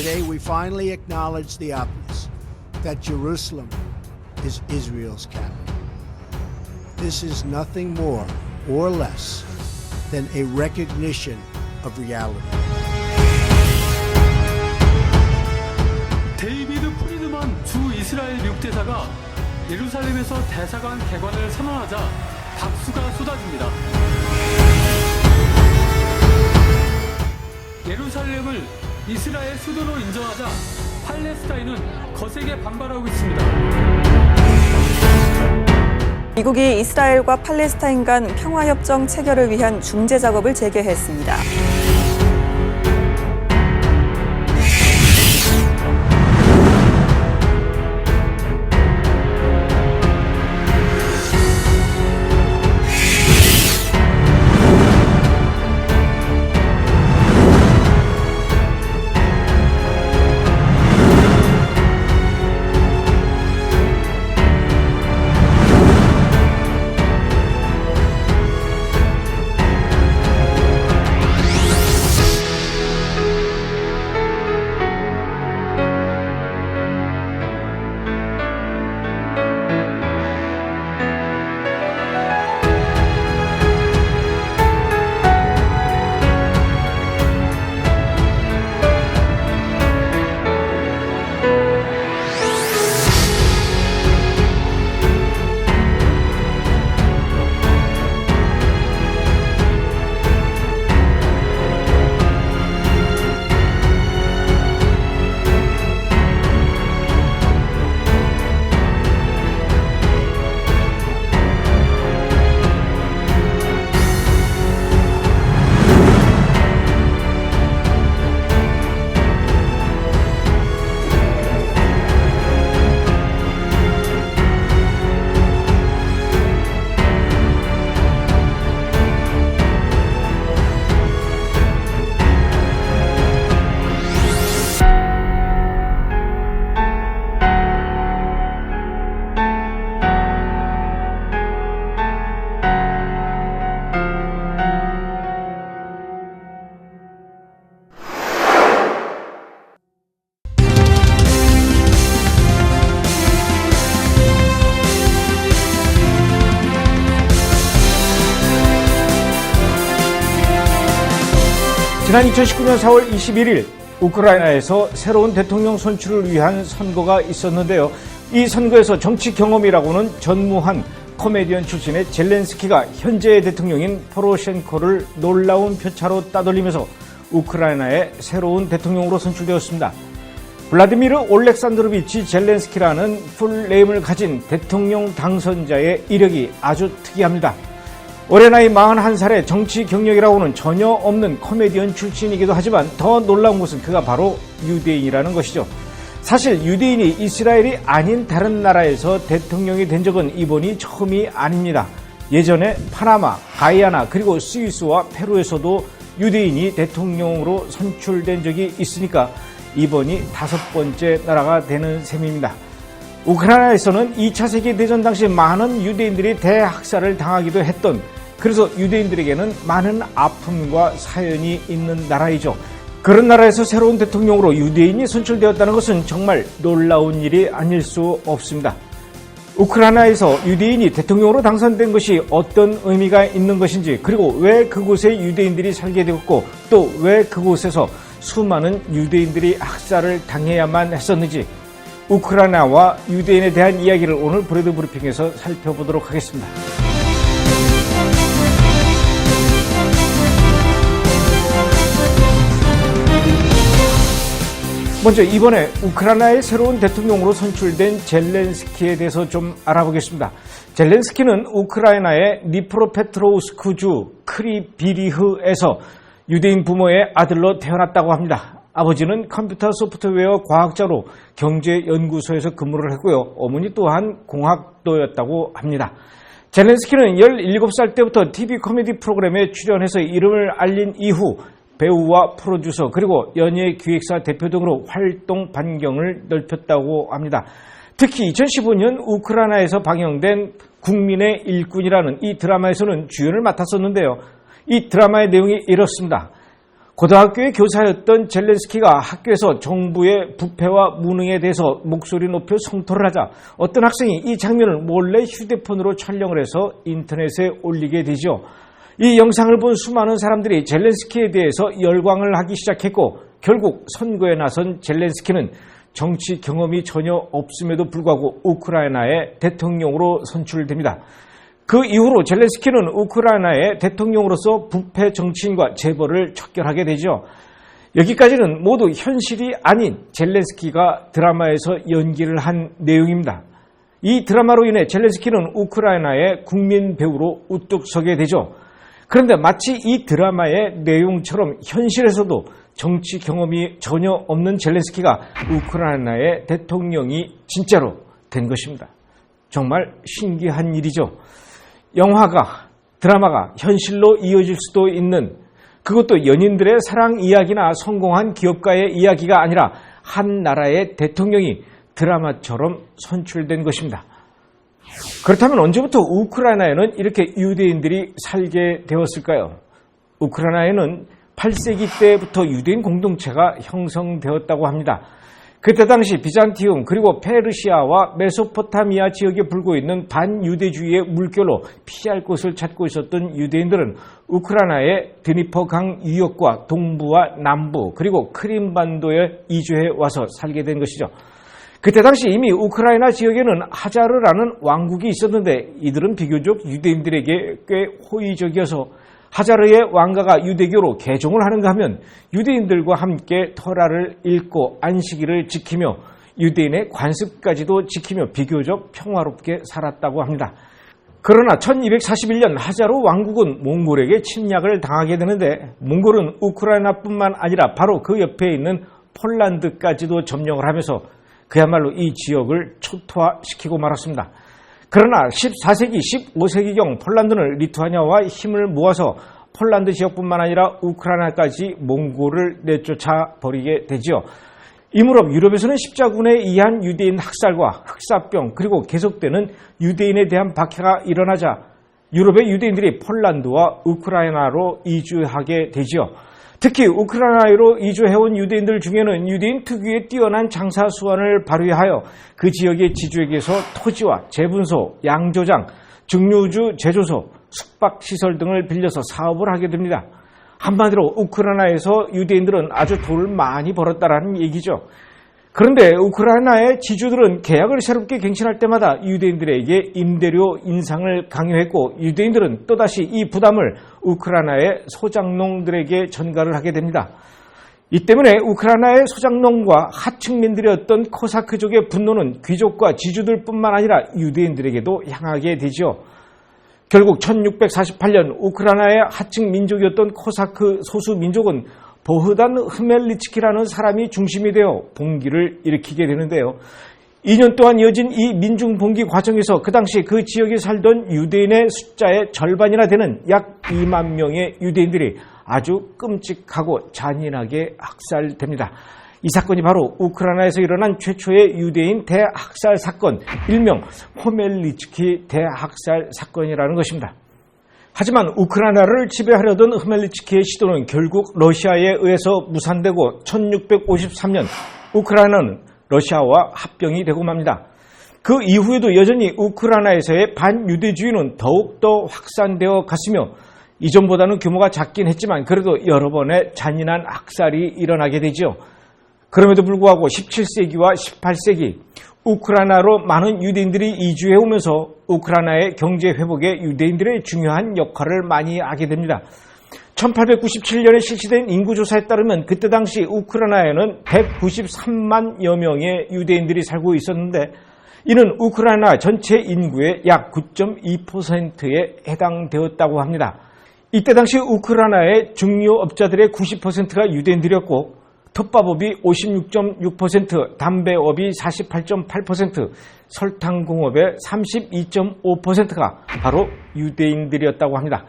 Today, we finally acknowledge the obvious that Jerusalem is Israel's capital. This is nothing more or less than a recognition of reality. 데이비드 프리드먼 주 이스라엘 미국 대사가 예루살렘에서 대사관 개관을 선언하자 박수가 쏟아집니다. 예루살렘을 이스라엘 수도로 인정하자 팔레스타인은 거세게 반발하고 있습니다. 미국이 이스라엘과 팔레스타인 간 평화협정 체결을 위한 중재 작업을 재개했습니다. 지난 2019년 4월 21일 우크라이나에서 새로운 대통령 선출을 위한 선거가 있었는데요. 이 선거에서 정치 경험이라고는 전무한 코미디언 출신의 젤렌스키가 현재의 대통령인 포로셴코를 놀라운 표차로 따돌리면서 우크라이나의 새로운 대통령으로 선출되었습니다. 블라디미르 올렉산드로비치 젤렌스키라는 풀네임을 가진 대통령 당선자의 이력이 아주 특이합니다. 올해 나이 41살의 정치 경력이라고는 전혀 없는 코미디언 출신이기도 하지만 더 놀라운 것은 그가 바로 유대인이라는 것이죠. 사실 유대인이 이스라엘이 아닌 다른 나라에서 대통령이 된 적은 이번이 처음이 아닙니다. 예전에 파나마, 가이아나 그리고 스위스와 페루에서도 유대인이 대통령으로 선출된 적이 있으니까 이번이 다섯 번째 나라가 되는 셈입니다. 우크라이나에서는 2차 세계대전 당시 많은 유대인들이 대학살을 당하기도 했던 그래서 유대인들에게는 많은 아픔과 사연이 있는 나라이죠. 그런 나라에서 새로운 대통령으로 유대인이 선출되었다는 것은 정말 놀라운 일이 아닐 수 없습니다. 우크라이나에서 유대인이 대통령으로 당선된 것이 어떤 의미가 있는 것인지 그리고 왜 그곳에 유대인들이 살게 되었고 또 왜 그곳에서 수많은 유대인들이 학살을 당해야만 했었는지 우크라이나와 유대인에 대한 이야기를 오늘 브레드 브리핑에서 살펴보도록 하겠습니다. 먼저 이번에 우크라이나의 새로운 대통령으로 선출된 젤렌스키에 대해서 좀 알아보겠습니다. 젤렌스키는 우크라이나의 니프로페트로우스크주 크리비리흐에서 유대인 부모의 아들로 태어났다고 합니다. 아버지는 컴퓨터 소프트웨어 과학자로 경제연구소에서 근무를 했고요. 어머니 또한 공학도였다고 합니다. 젤렌스키는 17살 때부터 TV 코미디 프로그램에 출연해서 이름을 알린 이후 배우와 프로듀서 그리고 연예 기획사 대표 등으로 활동 반경을 넓혔다고 합니다. 특히 2015년 우크라이나에서 방영된 국민의 일꾼이라는 이 드라마에서는 주연을 맡았었는데요. 이 드라마의 내용이 이렇습니다. 고등학교의 교사였던 젤렌스키가 학교에서 정부의 부패와 무능에 대해서 목소리 높여 성토를 하자 어떤 학생이 이 장면을 몰래 휴대폰으로 촬영을 해서 인터넷에 올리게 되죠. 이 영상을 본 수많은 사람들이 젤렌스키에 대해서 열광을 하기 시작했고 결국 선거에 나선 젤렌스키는 정치 경험이 전혀 없음에도 불구하고 우크라이나의 대통령으로 선출됩니다. 그 이후로 젤렌스키는 우크라이나의 대통령으로서 부패 정치인과 재벌을 척결하게 되죠. 여기까지는 모두 현실이 아닌 젤렌스키가 드라마에서 연기를 한 내용입니다. 이 드라마로 인해 젤렌스키는 우크라이나의 국민 배우로 우뚝 서게 되죠. 그런데 마치 이 드라마의 내용처럼 현실에서도 정치 경험이 전혀 없는 젤렌스키가 우크라이나의 대통령이 진짜로 된 것입니다. 정말 신기한 일이죠. 영화가, 드라마가 현실로 이어질 수도 있는 그것도 연인들의 사랑 이야기나 성공한 기업가의 이야기가 아니라 한 나라의 대통령이 드라마처럼 선출된 것입니다. 그렇다면 언제부터 우크라이나에는 이렇게 유대인들이 살게 되었을까요? 우크라이나에는 8세기 때부터 유대인 공동체가 형성되었다고 합니다. 그때 당시 비잔티움 그리고 페르시아와 메소포타미아 지역에 불고 있는 반유대주의의 물결로 피할 곳을 찾고 있었던 유대인들은 우크라이나의 드니퍼 강 유역과 동부와 남부 그리고 크림반도에 이주해 와서 살게 된 것이죠. 그때 당시 이미 우크라이나 지역에는 하자르라는 왕국이 있었는데 이들은 비교적 유대인들에게 꽤 호의적이어서 하자르의 왕가가 유대교로 개종을 하는가 하면 유대인들과 함께 터라를 읽고 안식일을 지키며 유대인의 관습까지도 지키며 비교적 평화롭게 살았다고 합니다. 그러나 1241년 하자르 왕국은 몽골에게 침략을 당하게 되는데 몽골은 우크라이나뿐만 아니라 바로 그 옆에 있는 폴란드까지도 점령을 하면서 그야말로 이 지역을 초토화시키고 말았습니다. 그러나 14세기, 15세기경 폴란드는 리투아니아와 힘을 모아서 폴란드 지역뿐만 아니라 우크라이나까지 몽골을 내쫓아 버리게 되지요. 이 무렵 유럽에서는 십자군에 의한 유대인 학살과 흑사병 그리고 계속되는 유대인에 대한 박해가 일어나자 유럽의 유대인들이 폴란드와 우크라이나로 이주하게 되지요. 특히 우크라이나로 이주해온 유대인들 중에는 유대인 특유의 뛰어난 장사 수완을 발휘하여 그 지역의 지주에게서 토지와 재분소, 양조장, 증류주 제조소, 숙박시설 등을 빌려서 사업을 하게 됩니다. 한마디로 우크라이나에서 유대인들은 아주 돈을 많이 벌었다라는 얘기죠. 그런데 우크라이나의 지주들은 계약을 새롭게 갱신할 때마다 유대인들에게 임대료 인상을 강요했고 유대인들은 또다시 이 부담을 우크라이나의 소장농들에게 전가를 하게 됩니다. 이 때문에 우크라이나의 소장농과 하층민들이었던 코사크족의 분노는 귀족과 지주들뿐만 아니라 유대인들에게도 향하게 되죠. 결국 1648년 우크라이나의 하층 민족이었던 코사크 소수 민족은 보흐단 흐멜리츠키라는 사람이 중심이 되어 봉기를 일으키게 되는데요. 2년 동안 이어진 이 민중 봉기 과정에서 그 당시 그 지역에 살던 유대인의 숫자의 절반이나 되는 약 2만 명의 유대인들이 아주 끔찍하고 잔인하게 학살됩니다. 이 사건이 바로 우크라이나에서 일어난 최초의 유대인 대학살 사건, 일명 호멜리츠키 대학살 사건이라는 것입니다. 하지만 우크라이나를 지배하려던 흐멜리츠키의 시도는 결국 러시아에 의해서 무산되고 1653년 우크라이나는 러시아와 합병이 되고 맙니다. 그 이후에도 여전히 우크라이나에서의 반유대주의는 더욱더 확산되어 갔으며 이전보다는 규모가 작긴 했지만 그래도 여러 번의 잔인한 학살이 일어나게 되죠. 그럼에도 불구하고 17세기와 18세기 우크라이나로 많은 유대인들이 이주해 오면서 우크라이나의 경제 회복에 유대인들의 중요한 역할을 많이 하게 됩니다. 1897년에 실시된 인구조사에 따르면 그때 당시 우크라이나에는 193만여 명의 유대인들이 살고 있었는데 이는 우크라이나 전체 인구의 약 9.2%에 해당되었다고 합니다. 이때 당시 우크라이나의 중요업자들의 90%가 유대인들이었고 텃밥업이 56.6%, 담배업이 48.8%, 설탕공업의 32.5%가 바로 유대인들이었다고 합니다.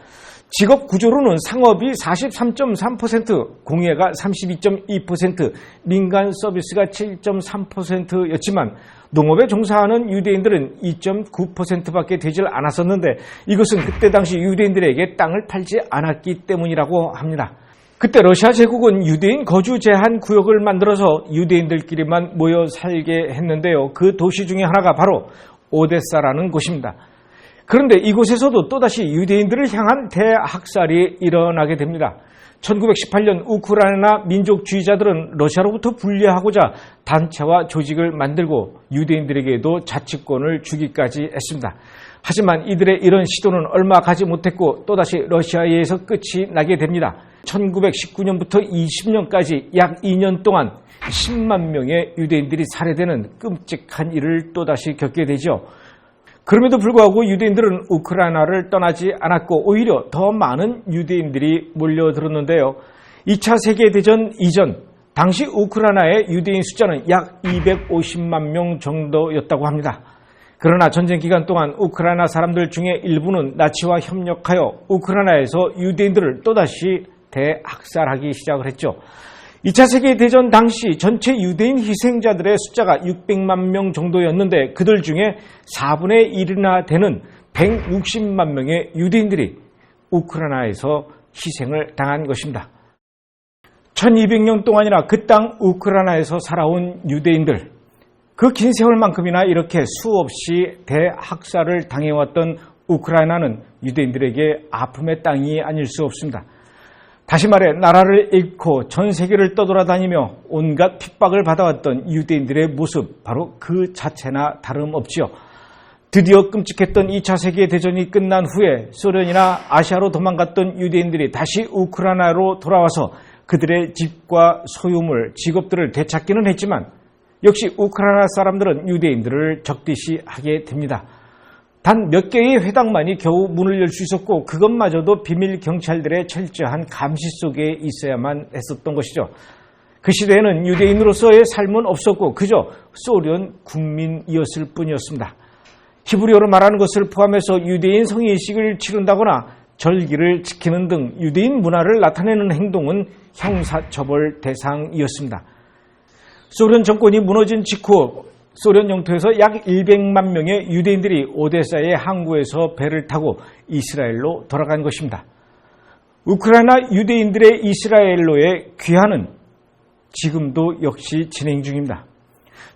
직업 구조로는 상업이 43.3%, 공예가 32.2%, 민간 서비스가 7.3%였지만 농업에 종사하는 유대인들은 2.9%밖에 되질 않았었는데 이것은 그때 당시 유대인들에게 땅을 팔지 않았기 때문이라고 합니다. 그때 러시아 제국은 유대인 거주 제한 구역을 만들어서 유대인들끼리만 모여 살게 했는데요. 그 도시 중에 하나가 바로 오데사라는 곳입니다. 그런데 이곳에서도 또다시 유대인들을 향한 대학살이 일어나게 됩니다. 1918년 우크라이나 민족주의자들은 러시아로부터 분리하고자 단체와 조직을 만들고 유대인들에게도 자치권을 주기까지 했습니다. 하지만 이들의 이런 시도는 얼마 가지 못했고 또다시 러시아에 의해서 끝이 나게 됩니다. 1919년부터 20년까지 약 2년 동안 10만 명의 유대인들이 살해되는 끔찍한 일을 또다시 겪게 되죠. 그럼에도 불구하고 유대인들은 우크라이나를 떠나지 않았고 오히려 더 많은 유대인들이 몰려들었는데요. 2차 세계대전 이전 당시 우크라이나의 유대인 숫자는 약 250만 명 정도였다고 합니다. 그러나 전쟁 기간 동안 우크라이나 사람들 중에 일부는 나치와 협력하여 우크라이나에서 유대인들을 또다시 대학살하기 시작을 했죠. 2차 세계대전 당시 전체 유대인 희생자들의 숫자가 600만 명 정도였는데 그들 중에 4분의 1이나 되는 160만 명의 유대인들이 우크라이나에서 희생을 당한 것입니다. 1200년 동안이나 그 땅 우크라이나에서 살아온 유대인들, 그 긴 세월만큼이나 이렇게 수없이 대학살을 당해왔던 우크라이나는 유대인들에게 아픔의 땅이 아닐 수 없습니다. 다시 말해 나라를 잃고 전 세계를 떠돌아다니며 온갖 핍박을 받아왔던 유대인들의 모습 바로 그 자체나 다름없지요. 드디어 끔찍했던 2차 세계 대전이 끝난 후에 소련이나 아시아로 도망갔던 유대인들이 다시 우크라이나로 돌아와서 그들의 집과 소유물, 직업들을 되찾기는 했지만 역시 우크라이나 사람들은 유대인들을 적대시 하게 됩니다. 단 몇 개의 회당만이 겨우 문을 열 수 있었고 그것마저도 비밀 경찰들의 철저한 감시 속에 있어야만 했었던 것이죠. 그 시대에는 유대인으로서의 삶은 없었고 그저 소련 국민이었을 뿐이었습니다. 히브리어로 말하는 것을 포함해서 유대인 성의식을 치른다거나 절기를 지키는 등 유대인 문화를 나타내는 행동은 형사처벌 대상이었습니다. 소련 정권이 무너진 직후 소련 영토에서 약 100만 명의 유대인들이 오데사의 항구에서 배를 타고 이스라엘로 돌아간 것입니다. 우크라이나 유대인들의 이스라엘로의 귀환은 지금도 역시 진행 중입니다.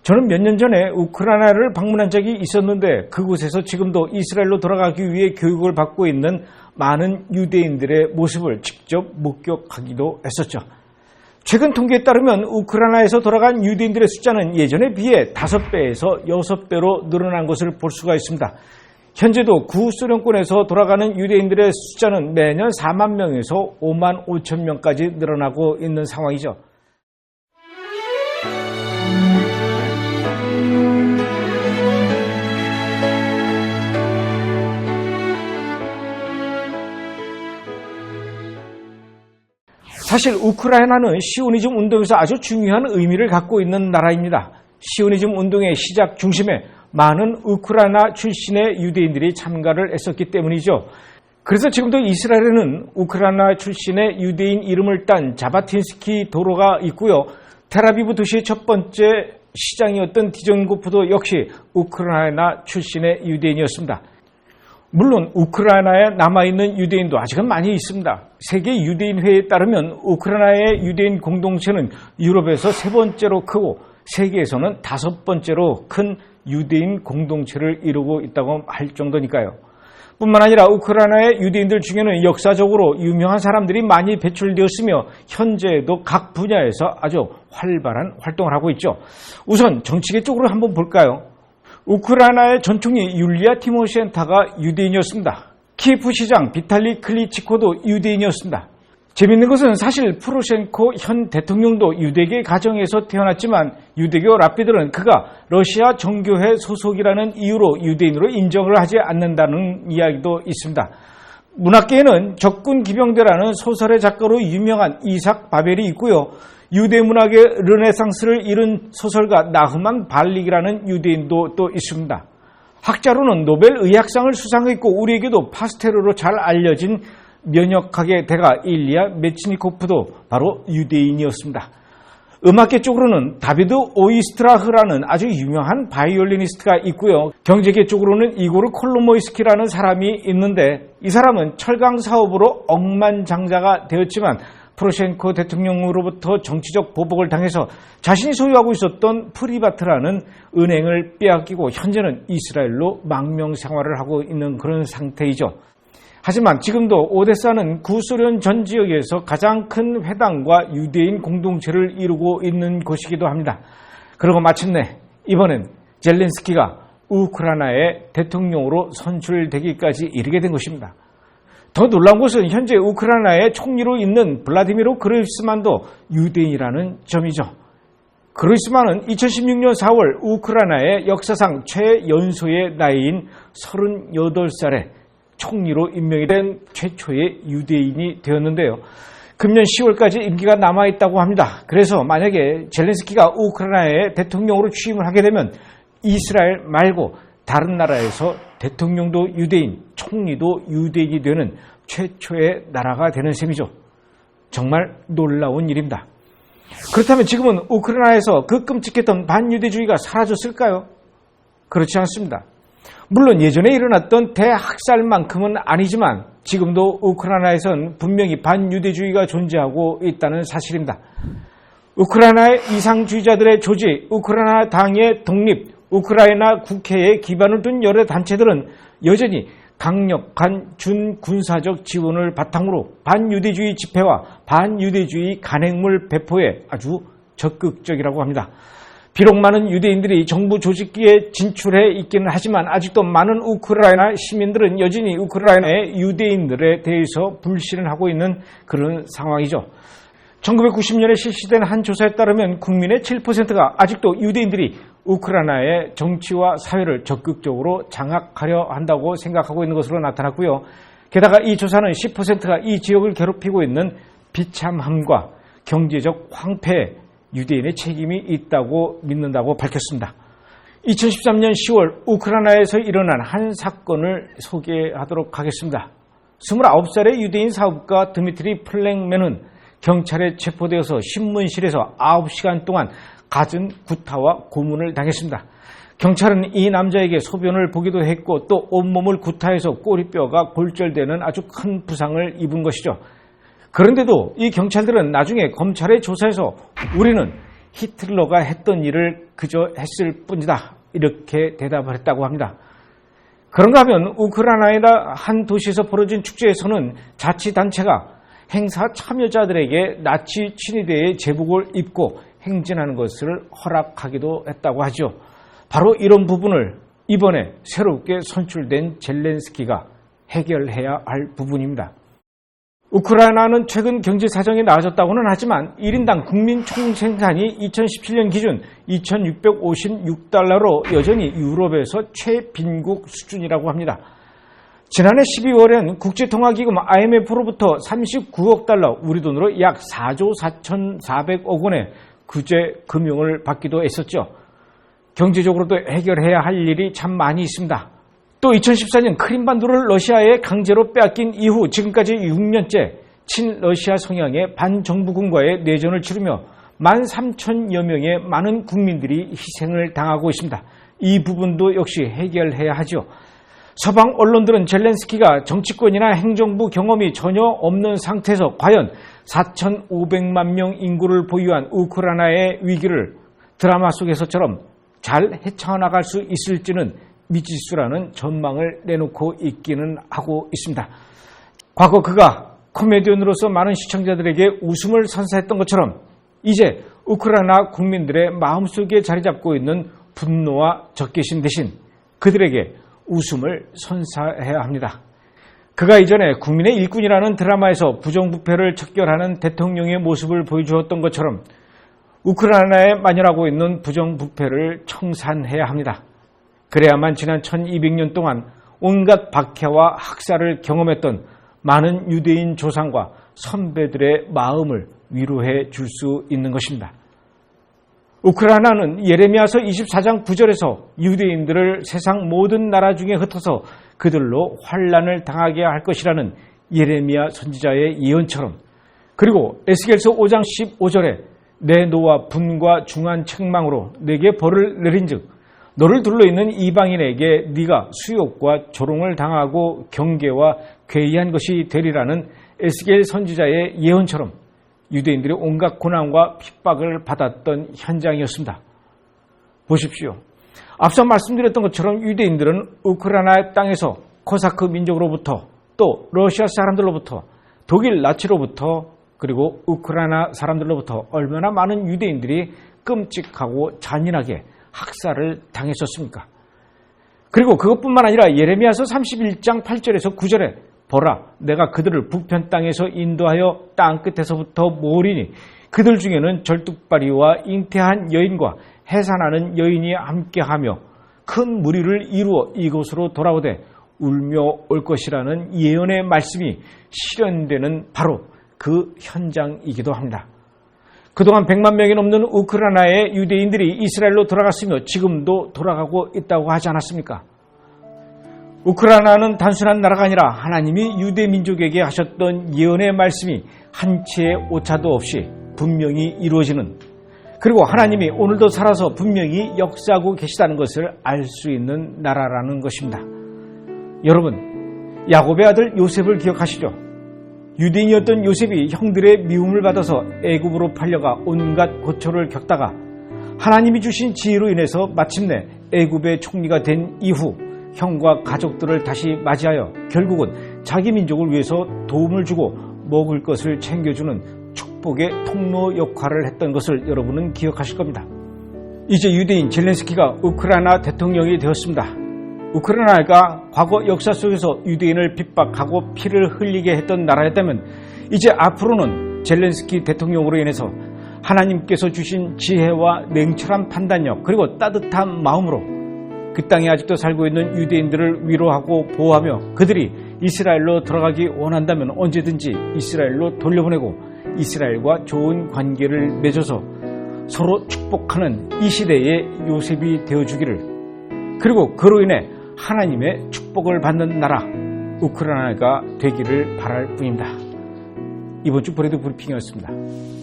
저는 몇 년 전에 우크라이나를 방문한 적이 있었는데 그곳에서 지금도 이스라엘로 돌아가기 위해 교육을 받고 있는 많은 유대인들의 모습을 직접 목격하기도 했었죠. 최근 통계에 따르면 우크라이나에서 돌아간 유대인들의 숫자는 예전에 비해 5배에서 6배로 늘어난 것을 볼 수가 있습니다. 현재도 구소련권에서 돌아가는 유대인들의 숫자는 매년 4만 명에서 5만 5천 명까지 늘어나고 있는 상황이죠. 사실 우크라이나는 시오니즘 운동에서 아주 중요한 의미를 갖고 있는 나라입니다. 시오니즘 운동의 시작 중심에 많은 우크라이나 출신의 유대인들이 참가를 했었기 때문이죠. 그래서 지금도 이스라엘에는 우크라이나 출신의 유대인 이름을 딴 자바틴스키 도로가 있고요. 테라비브 도시의 첫 번째 시장이었던 디전고프도 역시 우크라이나 출신의 유대인이었습니다. 물론 우크라이나에 남아있는 유대인도 아직은 많이 있습니다. 세계 유대인 회에 따르면 우크라이나의 유대인 공동체는 유럽에서 세 번째로 크고 세계에서는 다섯 번째로 큰 유대인 공동체를 이루고 있다고 할 정도니까요. 뿐만 아니라 우크라이나의 유대인들 중에는 역사적으로 유명한 사람들이 많이 배출되었으며 현재에도 각 분야에서 아주 활발한 활동을 하고 있죠. 우선 정치계 쪽으로 한번 볼까요? 우크라이나의 전 총리 율리아 티모시엔타가 유대인이었습니다. 키프 시장 비탈리 클리치코도 유대인이었습니다. 재밌는 것은 사실 프로셴코 현 대통령도 유대계 가정에서 태어났지만 유대교 랍비들은 그가 러시아 정교회 소속이라는 이유로 유대인으로 인정을 하지 않는다는 이야기도 있습니다. 문학계에는 적군 기병대라는 소설의 작가로 유명한 이삭 바벨이 있고요. 유대 문학의 르네상스를 이룬 소설가 나흐만 발릭이라는 유대인도 또 있습니다. 학자로는 노벨 의학상을 수상했고 우리에게도 파스텔로로 잘 알려진 면역학의 대가 일리아 메치니코프도 바로 유대인이었습니다. 음악계 쪽으로는 다비드 오이스트라흐라는 아주 유명한 바이올리니스트가 있고요. 경제계 쪽으로는 이고르 콜로모이스키라는 사람이 있는데 이 사람은 철강 사업으로 억만장자가 되었지만 프로셴코 대통령으로부터 정치적 보복을 당해서 자신이 소유하고 있었던 프리바트라는 은행을 빼앗기고 현재는 이스라엘로 망명 생활을 하고 있는 그런 상태이죠. 하지만 지금도 오데사는 구소련 전 지역에서 가장 큰 회당과 유대인 공동체를 이루고 있는 곳이기도 합니다. 그리고 마침내 이번엔 젤렌스키가 우크라이나의 대통령으로 선출되기까지 이르게 된 것입니다. 더 놀라운 것은 현재 우크라이나의 총리로 있는 블라디미르 그르이스만도 유대인이라는 점이죠. 그루이스만은 2016년 4월 우크라이나의 역사상 최연소의 나이인 38살에 총리로 임명이 된 최초의 유대인이 되었는데요. 금년 10월까지 임기가 남아있다고 합니다. 그래서 만약에 젤렌스키가 우크라이나의 대통령으로 취임을 하게 되면 이스라엘 말고 다른 나라에서 대통령도 유대인, 총리도 유대인이 되는 최초의 나라가 되는 셈이죠. 정말 놀라운 일입니다. 그렇다면 지금은 우크라이나에서 그 끔찍했던 반유대주의가 사라졌을까요? 그렇지 않습니다. 물론 예전에 일어났던 대학살만큼은 아니지만 지금도 우크라이나에선 분명히 반유대주의가 존재하고 있다는 사실입니다. 우크라이나의 이상주의자들의 조직, 우크라이나 당의 독립, 우크라이나 국회에 기반을 둔 여러 단체들은 여전히 강력한 준군사적 지원을 바탕으로 반유대주의 집회와 반유대주의 간행물 배포에 아주 적극적이라고 합니다. 비록 많은 유대인들이 정부 조직기에 진출해 있기는 하지만 아직도 많은 우크라이나 시민들은 여전히 우크라이나의 유대인들에 대해서 불신을 하고 있는 그런 상황이죠. 1990년에 실시된 한 조사에 따르면 국민의 7%가 아직도 유대인들이 우크라이나의 정치와 사회를 적극적으로 장악하려 한다고 생각하고 있는 것으로 나타났고요. 게다가 이 조사는 10%가 이 지역을 괴롭히고 있는 비참함과 경제적 황폐에 유대인의 책임이 있다고 믿는다고 밝혔습니다. 2013년 10월 우크라이나에서 일어난 한 사건을 소개하도록 하겠습니다. 29살의 유대인 사업가 드미트리 플랭맨은 경찰에 체포되어서 신문실에서 9시간 동안 갖은 구타와 고문을 당했습니다. 경찰은 이 남자에게 소변을 보기도 했고 또 온몸을 구타해서 꼬리뼈가 골절되는 아주 큰 부상을 입은 것이죠. 그런데도 이 경찰들은 나중에 검찰의 조사에서 우리는 히틀러가 했던 일을 그저 했을 뿐이다. 이렇게 대답을 했다고 합니다. 그런가 하면 우크라이나의 한 도시에서 벌어진 축제에서는 자치단체가 행사 참여자들에게 나치 친위대의 제복을 입고 행진하는 것을 허락하기도 했다고 하죠. 바로 이런 부분을 이번에 새롭게 선출된 젤렌스키가 해결해야 할 부분입니다. 우크라이나는 최근 경제 사정이 나아졌다고는 하지만 1인당 국민 총생산이 2017년 기준 2,656달러로 여전히 유럽에서 최빈국 수준이라고 합니다. 지난해 12월엔 국제통화기금 IMF로부터 39억 달러, 우리 돈으로 약 4조 4,400억 원의 구제 금융을 받기도 했었죠. 경제적으로도 해결해야 할 일이 참 많이 있습니다. 또 2014년 크림반도를 러시아에 강제로 빼앗긴 이후 지금까지 6년째 친러시아 성향의 반정부군과의 내전을 치르며 13,000여 명의 많은 국민들이 희생을 당하고 있습니다. 이 부분도 역시 해결해야 하죠. 서방 언론들은 젤렌스키가 정치권이나 행정부 경험이 전혀 없는 상태에서 과연 4,500만 명 인구를 보유한 우크라이나의 위기를 드라마 속에서처럼 잘 헤쳐나갈 수 있을지는 미지수라는 전망을 내놓고 있기는 하고 있습니다. 과거 그가 코미디언으로서 많은 시청자들에게 웃음을 선사했던 것처럼 이제 우크라이나 국민들의 마음속에 자리 잡고 있는 분노와 적개심 대신 그들에게 웃음을 선사해야 합니다. 그가 이전에 국민의 일꾼이라는 드라마에서 부정부패를 척결하는 대통령의 모습을 보여주었던 것처럼 우크라이나에 만연하고 있는 부정부패를 청산해야 합니다. 그래야만 지난 1200년 동안 온갖 박해와 학살을 경험했던 많은 유대인 조상과 선배들의 마음을 위로해 줄 수 있는 것입니다. 우크라이나는 예레미야서 24장 9절에서 유대인들을 세상 모든 나라 중에 흩어서 그들로 환란을 당하게 할 것이라는 예레미야 선지자의 예언처럼 그리고 에스겔서 5장 15절에 내 노와 분과 중한 책망으로 내게 벌을 내린즉 너를 둘러 있는 이방인에게 네가 수욕과 조롱을 당하고 경계와 괴이한 것이 되리라는 에스겔 선지자의 예언처럼 유대인들의 온갖 고난과 핍박을 받았던 현장이었습니다. 보십시오. 앞서 말씀드렸던 것처럼 유대인들은 우크라이나 땅에서 코사크 민족으로부터 또 러시아 사람들로부터 독일 나치로부터 그리고 우크라이나 사람들로부터 얼마나 많은 유대인들이 끔찍하고 잔인하게 학살을 당했었습니까? 그리고 그것뿐만 아니라 예레미야서 31장 8절에서 9절에 보라 내가 그들을 북편 땅에서 인도하여 땅 끝에서부터 모으리니 그들 중에는 절뚝발이와 잉태한 여인과 해산하는 여인이 함께하며 큰 무리를 이루어 이곳으로 돌아오되 울며 올 것이라는 예언의 말씀이 실현되는 바로 그 현장이기도 합니다. 그동안 100만 명이 넘는 우크라이나의 유대인들이 이스라엘로 돌아갔으며 지금도 돌아가고 있다고 하지 않았습니까? 우크라이나는 단순한 나라가 아니라 하나님이 유대 민족에게 하셨던 예언의 말씀이 한 채의 오차도 없이 분명히 이루어지는 그리고 하나님이 오늘도 살아서 분명히 역사하고 계시다는 것을 알 수 있는 나라라는 것입니다. 여러분, 야곱의 아들 요셉을 기억하시죠? 유대인이었던 요셉이 형들의 미움을 받아서 애굽으로 팔려가 온갖 고초를 겪다가 하나님이 주신 지혜로 인해서 마침내 애굽의 총리가 된 이후 형과 가족들을 다시 맞이하여 결국은 자기 민족을 위해서 도움을 주고 먹을 것을 챙겨주는 축복의 통로 역할을 했던 것을 여러분은 기억하실 겁니다. 이제 유대인 젤렌스키가 우크라이나 대통령이 되었습니다. 우크라이나가 과거 역사 속에서 유대인을 핍박하고 피를 흘리게 했던 나라였다면 이제 앞으로는 젤렌스키 대통령으로 인해서 하나님께서 주신 지혜와 냉철한 판단력 그리고 따뜻한 마음으로 그 땅에 아직도 살고 있는 유대인들을 위로하고 보호하며 그들이 이스라엘로 들어가기 원한다면 언제든지 이스라엘로 돌려보내고 이스라엘과 좋은 관계를 맺어서 서로 축복하는 이 시대의 요셉이 되어주기를 그리고 그로 인해 하나님의 축복을 받는 나라 우크라이나가 되기를 바랄 뿐입니다. 이번 주 브레드 브리핑이었습니다.